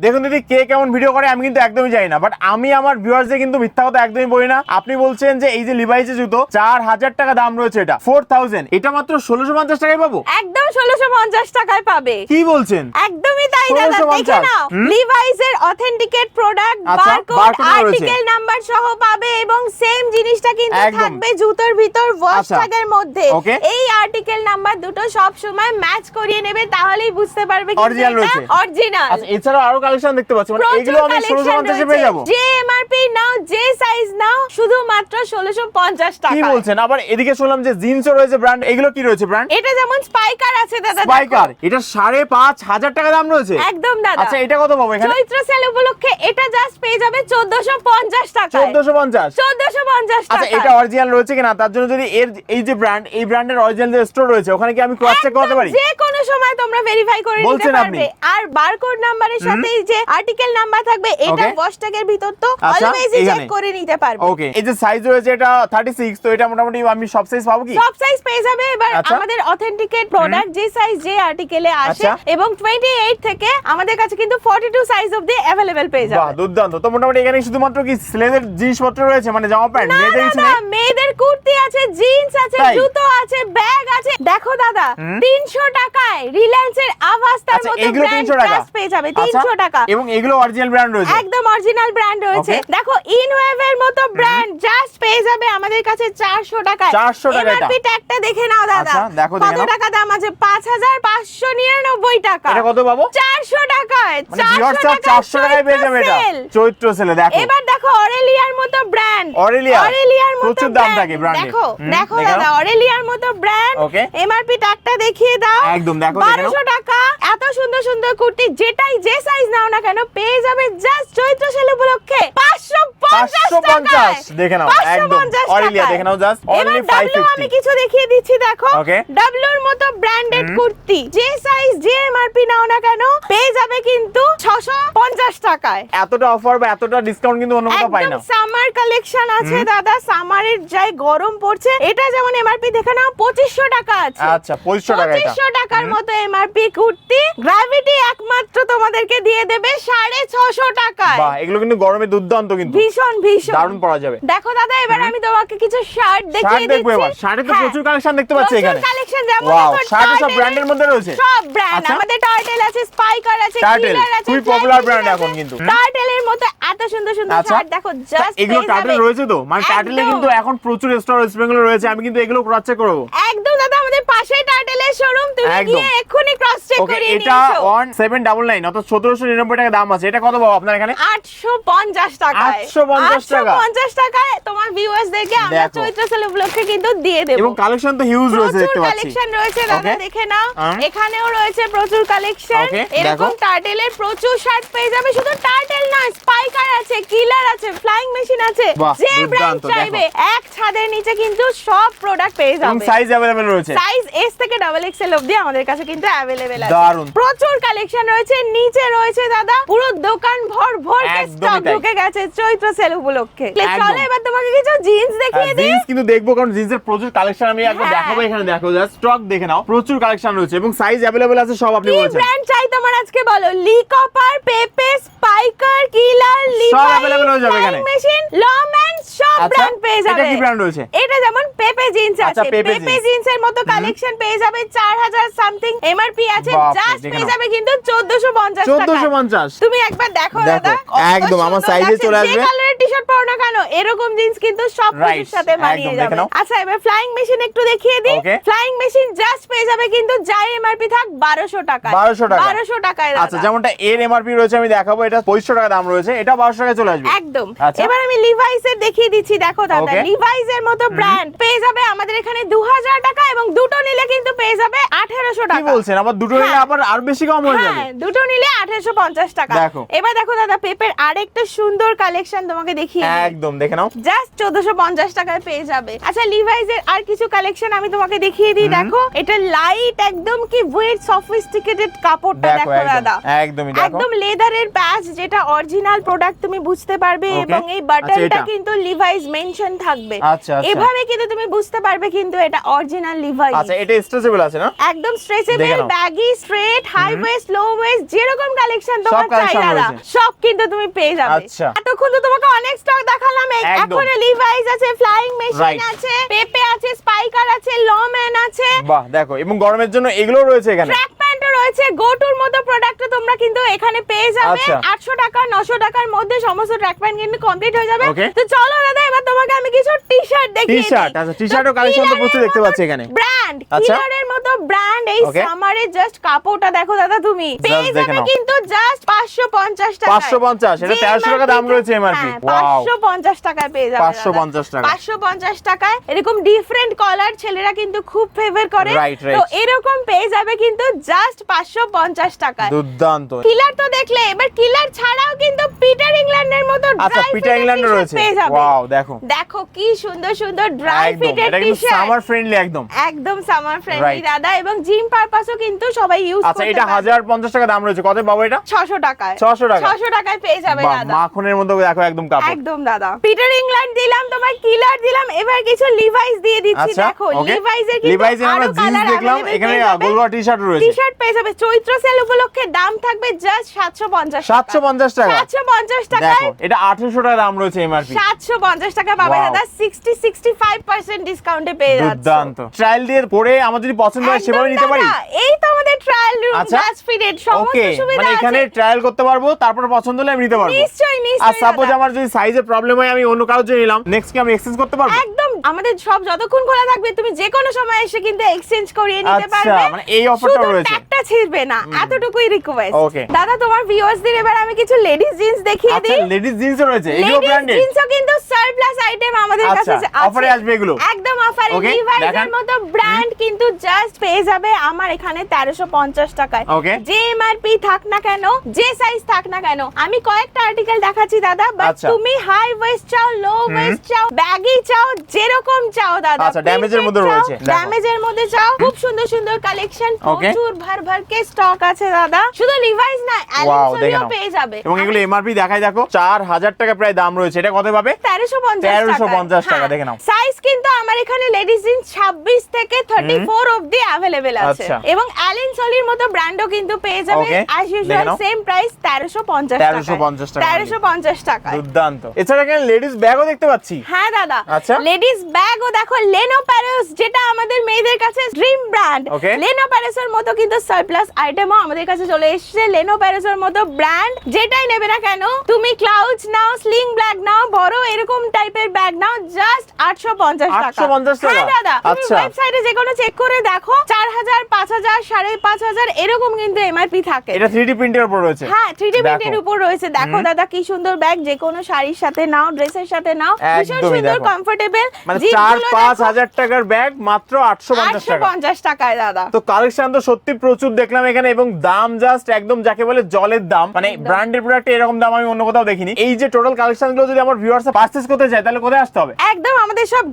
দেখুন দিদি কে কেমন ভিডিও করে আমি কিন্তু একদমই জানি না বাট আমি আমার ভিউয়ার্সদের কিন্তু মিথ্যা কথা একদমই বলি না। আপনি বলছেন যে এই যে লিভাইসের জুতো চার হাজার টাকা দাম রয়েছে এটা ফোর থাউজেন্ড এটা মাত্র ষোলোশো পঞ্চাশ টাকায় পাবো? একদম ষোলোশো পঞ্চাশ টাকায় পাবে। কি বলছেন? একদমই তাই দাদা দেখে নাও। হুম? লিভাইস এর authenticate product barcode article number সহ পাবে এবং সেম জিনিসটা কিন্তু থাকবে জুতোর ভিতর ওয়াশ আচ্ছা। ট্যাগের মধ্যে। এই আর্টিকেল নাম্বার দুটো সব সময় ম্যাচ করিয়ে নেবে তাহলেই বুঝতে পারবে অরিজিনাল আচ্ছা এছাড়াও আরও কালেকশন দেখতে পাচ্ছি। মানে এগুলো আমি ষোলোশো পঞ্চাশে পেয়ে যাব। জি এমআরপি নাও নাও পঞ্চাশ কি টাকা বলছেন? আবার এদিকে শুনলাম যে জিন্সও রয়েছে ব্র্যান্ড। এগুলো কি রয়েছে ব্র্যান্ড? এটা যেমন স্পাইকার আছে দাদা স্পাইকার। এটা সাড়ে পাঁচ হাজার টাকা দাম রয়েছে? একদম দাদা। আচ্ছা এটা কত পাবো এখানে? চৈত্র সেল উপলক্ষে এটা জাস্ট পেয়ে যাবে চোদ্দশো পঞ্চাশ টাকা চোদ্দশো পঞ্চাশ। চোদ্দশো পঞ্চাশ আচ্ছা এটা অরিজিনাল রয়েছে কিনা? তার জন্য যদি এর এই যে ব্র্যান্ড এই ব্র্যান্ডের অরিজিনাল যে স্টোর রয়েছে ওখানে কি আমি ক্রস চেক করতে পারি? যে কোনো সময় তোমরা ভেরিফাই করে নিতে পারবে। আর বারকোড নাম্বারের সাথে এই যে আর্টিকেল নাম্বার থাকবে এটা Okay. ওয়াশ ট্যাগের ভিতর তো আচ্ছা, অলওয়েজ চেক করে নিতে পারবে। ওকে এই যে সাইজ রয়েছে এটা থার্টি সিক্স তো এটা মোটামুটি আমি সব সাইজ পাবো কি সব সাইজ পেয়ে যাবে এবার আচ্ছা। আমাদের অথেন্টিকেট প্রোডাক্ট যে সাইজ যে আর্টিকেলে আসে আচ্ছা। এবং 28 থেকে আমাদের কাছে কিন্তু 42 সাইজ অবধি अवेलेबल পেয়ে বাহ যাবে দুর্দান্ত তো মোটামুটি এখানে শুধুমাত্র কি ছেলেদের জিনিসপত্র রয়েছে মানে জামা প্যান্ট না মেয়েদের কিছু দাদা নেই মেয়েদের কুর্তি আছে জিন্স আছে তাই? জুতো আছে ব্যাগ আছে দেখো দাদা হুম। 300 টাকায় রিলায়েন্সের আভাস তার আচ্ছা মতো ব্র্যান্ড জাস্ট পেয়ে যাবে আচ্ছা, 300 টাকা। এবং এগুলো অরিজিনাল ব্র্যান্ড রয়েছে? একদম অরিজিনাল ব্র্যান্ড রয়েছে। দেখো ইনওয়েভ এর মতো ব্র্যান্ড জাস্ট পেয়ে যাবে আমাদের কাছে 400 টাকায়। 400 টাকা। এমআরপি ট্যাগটা দেখে নাও দাদা। আচ্ছা, দেখো, কত টাকা দাম আছে? 5599 টাকা। এটা কত পাবো? 400 টাকায় মানে ভিউয়ার্স চারশো টাকায় পেয়ে যাবে এটা। চৈত্র ছেলে দেখো। এবার দেখো অরেলিয়ার মতো ব্র্যান্ড Aurelia? অরেলিয়ার মতো প্রচুর দাম থাকে এর। দেখো দেখো দাদা অরেলিয়ার মতো ব্র্যান্ড Okay. এমআরপি দেখিয়ে দাও। একদম, দেখো, 1200 টাকা। এত সুন্দর সুন্দর কুর্তি যেটাই যে সাইজ নাও না কেন পেয়ে যাবে জাস্ট চৈত্র সেল উপলক্ষে 550 পাঁচশো পঞ্চাশ দেখে নাও একদম। অরিলিয়া দেখে নাও জাস্ট অনলি ফাইভ ডাব্লিউ আমি কিছু দেখিয়ে দিচ্ছি দেখো. ডাব্লিউর মতো ব্র্যান্ডেড কুর্তি যে সাইজ যে এমআরপি নাও না কেন পেয়ে যাবে কিন্তু 650 টাকায়। এতটা অফার বা এতটা ডিসকাউন্ট কিন্তু অন্য কোথাও পাই না। সামার কালেকশন আছে দাদা সামারের যাই গরম পড়ছে এটা যেমন এমআরপি দেখে নাও 2500 টাকা আছে। আচ্ছা পঁচিশশো টাকা এটা। 2500 টাকার মতো এমআরপি কুর্তি গ্র্যাভিটি একমাত্র তোমাদেরকে দিয়ে দেবে 650 টাকায়। বাহ এগুলো কিন্তু গরমে দুর্দান্ত কিন্তু। ভীষণ ভীষণ। দারুণ পরা যাবে। দেখো দাদা এবার আমি তোমাকে কিছু শার্ট দেখিয়ে দেখব দিচ্ছি। এবার। শার্টে তো হ্যাঁ, প্রচুর কালেকশন দেখতে পাচ্ছি এখানে। কালেকশন যেমন শার্টে সব ব্র্যান্ডের মধ্যে রয়েছে? সব ব্র্যান্ড আচ্ছা। আমাদের টার্টেল আছে স্পাইকার আছে টার্টেল, খুবই brand আছে। এখন কিন্তু। টার্টেলের মতো এত সুন্দর সুন্দর আচ্ছা। শার্ট দেখো জাস্ট এগুলো টার্টেল রয়েছে তো মানে টার্টেলে কিন্তু এখন প্রচুর স্টোর ওয়েস্ট বেঙ্গলে রয়েছে আমি কিন্তু এগুলো ক্রস চেক করব একদম দাদা আমাদের পাশেই টার্টেলের শোরুম তুমি। গিয়ে এক্ষুনি ক্রস চেক করিয়ে নিয়ে এটা এসো অন সেভেন ডাবল নাইন অর্থাৎ সতেরোশো নিরানব্বই টাকা দাম আছে এটা কত পাবো আপনার এখানে 850 টাকায় 850 টাকা। 850 টাকায় তোমার ভিউয়ার্সদেরকে আমরা চৈত্র সেল উপলক্ষে কিন্তু দিয়ে দেব। এবং কালেকশন তো হিউজ রয়েছে দেখতে পাচ্ছি। কালেকশন রয়েছে দাদা দেখে নাও। এখানেও রয়েছে প্রচুর কালেকশন এরকম টার্টেলের প্রচুর শার্ট পেয়ে যাবে। শুধু টার্টেল নয় স্পাইকার আছে কিলার আছে ফ্লাইং মেশিন আছে। যে ব্র্যান্ড চাইবে এক ছাদের নিচে কিন্তু সব প্রোডাক্ট পেয়ে যাবে। সাইজ অ্যাভেলেবেল রয়েছে। সাইজ এস থেকে ডাবল এক্সেল অবধি আমাদের কাছে কিন্তু অ্যাভেলেবেল আছে। দারুণ। প্রচুর কালেকশন রয়েছে। নিচে রয়েছে দাদা পুরো দোকান ভর ভর স্টক ঢুকে গেছে চৈত্র সেল উপলক্ষে। চলো এবার তোমাকে কিছু জিন্স দেখিয়ে দিই জিন্স কিন্তু দেখব কারণ জিন্সের প্রচুর কালেকশন আমি একবার হ্যাঁ। দেখাবো এখানে দেখো জাস্ট স্টক দেখে নাও। প্রচুর কালেকশন রয়েছে এবং সাইজ অ্যাভেলেবেল আছে সব আপনি কি বলেছেন। ব্র্যান্ড চাই তোমার আজকে বলো? লি কপার পেপে স্পাইকার কিলার লিভাই available হয়ে যাবে এখানে। মেশিন লম্যান সব আচ্ছা, ব্র্যান্ড পেয়ে এটা কি রয়েছে? এটা যেমন পেপে জিন্স আচ্ছা, আছে। পেপে jeans। জিন্সের মতো কালেকশন পেয়ে যাবে 4000 সামথিং এমআরপি আছে। জাস্ট পেয়ে যাবে কিন্তু 1450 টাকা। 1450 তুমি একবার দেখো দাদা একদম আমার লাগছে। চলে যে কালারের টি-শার্ট পরো না কেন এরকম জিন্স কিন্তু সব কিছুর সাথে মানিয়ে যাবে। আচ্ছা এবার ফ্লাইং মেশিন একটু দেখিয়ে দিই। ফ্লাইং মেশিন জাস্ট পেয়ে যাবে কিন্তু যাই এমআরপি থাক 1200 টাকা 1200 টাকা 1200 টাকায়। আচ্ছা যেমনটা এর এমআরপি রয়েছে আমি দেখাবো। এটা পঁচিশশো টাকা দাম রয়েছে এটা টাকায় চলে আসবে। একদম। আচ্ছা। এবার আমি লিভাইস এর দেখিয়ে দিচ্ছি দেখো দাদা। লিভাইস এর মতো ব্র্যান্ড পেয়ে যাবে আমাদের এখানে 2000 টাকা এবং দুটো নিলে কিন্তু পেয়ে যাবে 1800 কি টাকা। বলছেন? আবার দুটো নিলে হ্যাঁ। আবার আর বেশি কম হয়ে যাবে। হ্যাঁ দুটো নিলে 1850 টাকা। দেখো। এবার দেখো দাদা পেপের আরেকটা সুন্দর কালেকশন তোমাকে দেখিয়ে দিই। একদম দেখে নাও। জাস্ট চোদ্দশো পঞ্চাশ টাকায় পেয়ে যাবে। আচ্ছা লিভাইজ এর আর কিছু কালেকশন আমি তোমাকে দেখিয়ে দিই দেখো। এটা লাইট একদম কি ওয়েট সফিস্টিকেটেড কাপড়টা দেখো দাদা একদম একদমই দেখো। একদম লেদারের প্যাচ যেটা অরিজিনাল প্রোডাক্ট তুমি বুঝতে পারবে এবং এই আচ্ছা, বাটনটা কিন্তু লিভাইজ মেনশন থাকবে। আচ্ছা, আচ্ছা। এভাবে কিন্তু তুমি বুঝতে পারবে কিন্তু এটা অরিজিনাল লিভাইজ আচ্ছা এটা স্ট্রেচেবল আছে না? একদম stretchable baggy straight high waist low waist যেরকম কালেকশন তোমার চাই দাদা সব কিন্তু তুমি পেয়ে যাবে। আচ্ছা। এতক্ষণ তো তোমাকে অনেক স্টক দেখালাম এখন লিভাইস আছে ফ্লাইং মেশিন আছে পেপে আছে স্পাইকার আছে লম্যান আছে। বাহ দেখো এবং গরমের জন্য এগুলো রয়েছে এখানে। রয়েছে গোটুর মতো প্রোডাক্ট তোমরা কিন্তু এখানে পেয়ে যাবে আচ্ছা। আটশো টাকা নশো টাকার মধ্যে সমস্ত ট্র্যাক প্যান্ট কিন্তু কমপ্লিট হয়ে যাবে তো চলো দাদা এবার তোমাকে আমি কিছু টি শার্ট দেখিয়ে টি-শার্ট আচ্ছা, টি-শার্টও collection তো প্রচুর দেখতে পাচ্ছি এখানে। ব্র্যান্ড আচ্ছা। ব্র্যান্ড এই সামারে জাস্ট কাপড়টা দেখো দাদা তুমি। পেয়ে যাবে কিন্তু জাস্ট 550 টাকা 550 এটা 1300 টাকা দাম রয়েছে MRP ওয়াও 550 টাকায় পেয়ে যাবে 550 টাকা। 550 টাকায়। এরকম ডিফারেন্ট কলার ছেলেরা কিন্তু খুব ফেভার করে. তো এরকম পেয়ে যাবে কিন্তু জাস্ট 550 টাকায়। দুর্দান্ত। কিলার তো দেখলে এবার কিলার ছাড়াও কিন্তু পিটার ইংল্যান্ডের মতো আচ্ছা পিটার ইংল্যান্ডে রয়েছে। ওয়াও দেখো। দেখো কি সুন্দর সুন্দর ড্রাই ফিটেড এটা টি কিন্তু সামার ফ্রেন্ডলি একদম। একদম সামার ফ্রেন্ডলি দাদা। এবং জিম পারপাসও কিন্তু সবাই ইউজ আচ্ছা এটা পারে। হাজার পঞ্চাশ টাকা দাম রয়েছে। কত পাবো এটা? 600 টাকায়। 600 টাকা? 600 টাকায় পেয়ে যাবে দাদা। মাখনের মধ্যে দেখো একদম কাপড়। একদম দাদা। পিটার ইংল্যান্ড দিলাম তোমার কিলার দিলাম। এবার কিছু লিভাইস দিয়ে দিচ্ছি আচ্ছা দেখো ওকে লিভাইস এর কিন্তু লিভাইস আমরা জিন্স দেখলাম এখানে গোলগা টি শার্ট টি-শার্ট পেয়ে যাবে। চৈত্র সেল উপলক্ষে দাম থাকবে জাস্ট 750 750 টাকা। 750 টাকায় এটা 1800 টাকা দাম রয়েছে এমআরপি 750 টাকা পাবে. দাদা। 60 65% ডিসকাউন্টে পেয়ে যাচ্ছে। দুর্দান্ত। ট্রায়াল দিয়ে পরে আমার যদি পছন্দ হয় সেভাবে নিতে পারি? এই তো আমাদের ট্রায়াল রুম আচ্ছা। জাস্ট সমস্ত সুবিধা সুবিধা মানে এখানে ট্রায়াল করতে পারব তারপর পছন্দ হলে আমি নিতে পারব। নিশ্চয়ই নিশ্চয়ই আর সাপোজ আমার যদি সাইজে প্রবলেম হয় আমি অন্য কারোর জন্য নিলাম। নেক্সট কি আমি এক্সচেঞ্জ করতে পারব? একদম আমাদের সব যতক্ষণ খোলা থাকবে তুমি যে কোনো সময় এসে কিন্তু এক্সচেঞ্জ করিয়ে নিতে আচ্ছা, পারবে মানে এই শুধু রয়েছে। ট্যাগটা ছিড়বে না এতটুকুই রিকোয়েস্ট Okay. দাদা তোমার ভিউয়ার্সদের এবার আমি কিছু লেডিস জিন্স দেখিয়ে দিই আচ্ছা দিই লেডিস জিন্স রয়েছে এগুলো ব্র্যান্ডেড জিন্সও কিন্তু সারপ্লাস আইটেম আমাদের আচ্ছা, কাছে আছে offer-এ আসবে এগুলো? একদম অফারে Okay, লিভাইস এর মতো ব্র্যান্ড কিন্তু জাস্ট পেয়ে যাবে আমার এখানে 1350 টাকায় Okay. যে এমআরপি থাক না কেন যে সাইজ থাক না কেন আমি কয়েকটা আর্টিকেল দেখাচ্ছি দাদা বাট আচ্ছা। তুমি হাই ওয়েস্ট চাও লো ওয়েস্ট চাও ব্যাগি চাও যেরকম চাও দাদা আচ্ছা, damage এর মধ্যে রয়েছে, দেখো। ড্যামেজের মধ্যে চাও খুব সুন্দর সুন্দর কালেকশন Okay. প্রচুর ভর ভর কে স্টক আছে দাদা শুধু লিভাইস না ওয়াও দেখে অ্যালেন্সোলিও নাও পেয়ে যাবে এবং এগুলো এমআরপি দেখাই দেখো চার হাজার টাকা প্রায় দাম রয়েছে এটা কত পাবে 1350 1350 টাকা, দেখে নাও। সাইজ কিন্তু আমার এখানে লেডিস জিন্স 26 থেকে 34 অবধি अवेलेबल আছে আচ্ছা। এবং অ্যালেন সলির মতো ব্র্যান্ডও কিন্তু পেয়ে যাবে Okay, অ্যাজ দেখে ইউজুয়াল নাও। সেম প্রাইস 1350 টাকা 1350 টাকা। 1350 টাকা দুর্দান্ত এছাড়া এখানে লেডিস ব্যাগও দেখতে পাচ্ছি হ্যাঁ দাদা আচ্ছা। লেডিস ব্যাগও দেখো লেনো প্যারিস যেটা আমাদের মেয়েদের কাছে ড্রিম ব্র্যান্ড. লেনো প্যারিসের মতো কিন্তু সারপ্লাস আইটেমও আমাদের কাছে চলে এসেছে। লেনো প্যারিসের মতো ব্র্যান্ড যেটাই নেবে না কেন তুমি ক্লাউডস নাও স্লিং ব্যাগ নাও বড় এরকম টাইপের ব্যাগ নাও জাস্ট 850 টাকা। 850 টাকা? হ্যাঁ দাদা তুমি আচ্ছা। ওয়েবসাইটে যে কোনো চেক করে দেখো 4000 5000 5500 এরকম কিন্তু এমআরপি থাকে। এটা 3D প্রিন্টের উপর রয়েছে। হ্যাঁ থ্রি ডি প্রিন্টের উপর রয়েছে। দেখো দাদা কি সুন্দর ব্যাগ যে কোনো শাড়ির সাথে নাও ড্রেসের সাথে নাও ভীষণ সুন্দর কমফোর্টেবল মানে চার পাঁচ হাজার টাকার ব্যাগ মাত্র আটশো পঞ্চাশ টাকায় দাদা। তো কালেকশন তো সত্যি প্রচুর দেখলাম এখানে এবং দাম জাস্ট একদম যাকে বলে জলের দাম। মানে প্রোডাক্ট এরকম দাম আমি অন্য কোথাও দেখিনি। এই যে টোটাল কালেকশনগুলো যদি আমার ভিউয়ার্স পারচেস করতে চায় তাহলে কোথায় আসতে হবে? একদম আমাদের সব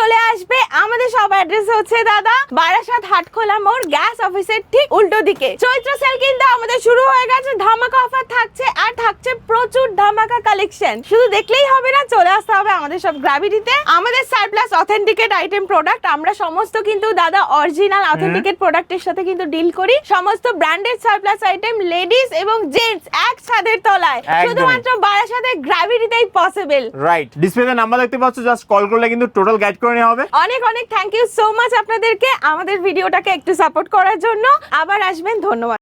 চলে আসবে। আমাদের সব অ্যাড্রেস হচ্ছে দাদা বারাসাত হাটখোলা মোড় গ্যাস অফিসের ঠিক উল্টো দিকে। চৈত্র সেল কিন্তু আমাদের শুরু হয়ে গেছে ধামাকা অফার থাকছে আর থাকছে প্রচুর ধামাকা কালেকশন শুধু দেখলেই হবে না চলে আসতে হবে আমাদের সব গ্রাভিটিতে আমাদের সারপ্লাস অথেন্টিকেট আইটেম প্রোডাক্ট আমরা সমস্ত কিন্তু দাদা অরিজিনাল অথেন্টিকেট প্রোডাক্টের সাথে কিন্তু ডিল করি। সমস্ত ব্র্যান্ডেড সারপ্লাস আইটেম লেডিস এবং জেন্টস এক ছাদের তলায়। শুধুমাত্র বারাসাতে গ্রাভিটিতেই পসিবল রাইট ডিসপ্লেতে নাম্বার দেখতে পাচ্ছ জাস্ট কল করলে কিন্তু টোটাল গাইড করে নেওয়া হবে। অনেক অনেক থ্যাংক ইউ সো মাচ আপনাদেরকে আমাদের ভিডিওটাকে একটু সাপোর্ট করার জন্য। আবার আসবেন ধন্যবাদ।